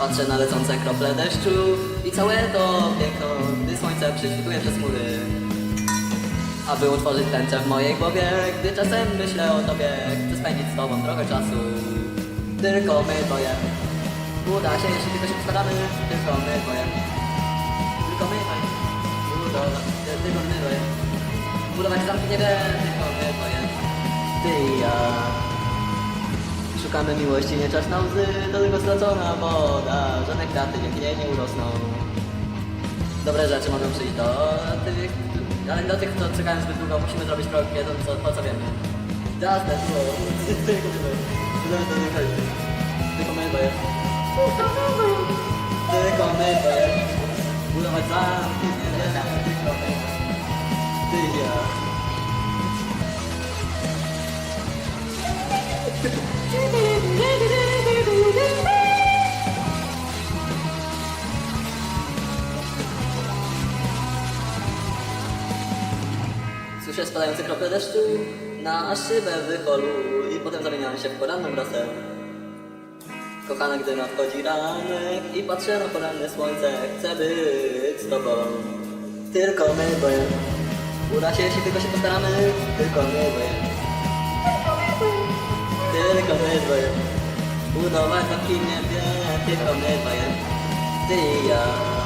Patrzę na lecące krople deszczu i całe to piękno, gdy słońce prześwituje przez chmury. Aby utworzyć tęczę w mojej głowie, gdy czasem myślę o tobie, chcę spędzić z tobą trochę czasu. Tylko my dwoje. Uda się, jeśli tylko się postaramy, tylko my dwoje. Tylko my dwoje. Budować, tylko my dwoje. Budować zamki nie wiem, tylko my dwoje. Szukamy miłości, nie czas na łzy, to tylko stracona woda. Żadne kwiaty dzięki niej nie urosną. Dobre rzeczy mogą przyjść do tych, ale do tych, kto czekają zbyt długo, musimy zrobić krok jeden, co, co wiemy. Jasne, było. Tylko my. Tylko my. Tylko my, bo jest. Tylko my, bo jest. Budować zamki, tylko my. Ty ja. Słyszę spadające krople deszczu na szybę w holu i potem zamieniam się w poranną rosę. Kochana, gdy nadchodzi ranek i patrzę na poranne słońce, chcę być z tobą. Tylko my dwoje. Uda się, jeśli tylko się postaramy, tylko my dwoje. Tylko my dwoje. Budować zamki w niebie, tylko my dwoje. Ty i ja.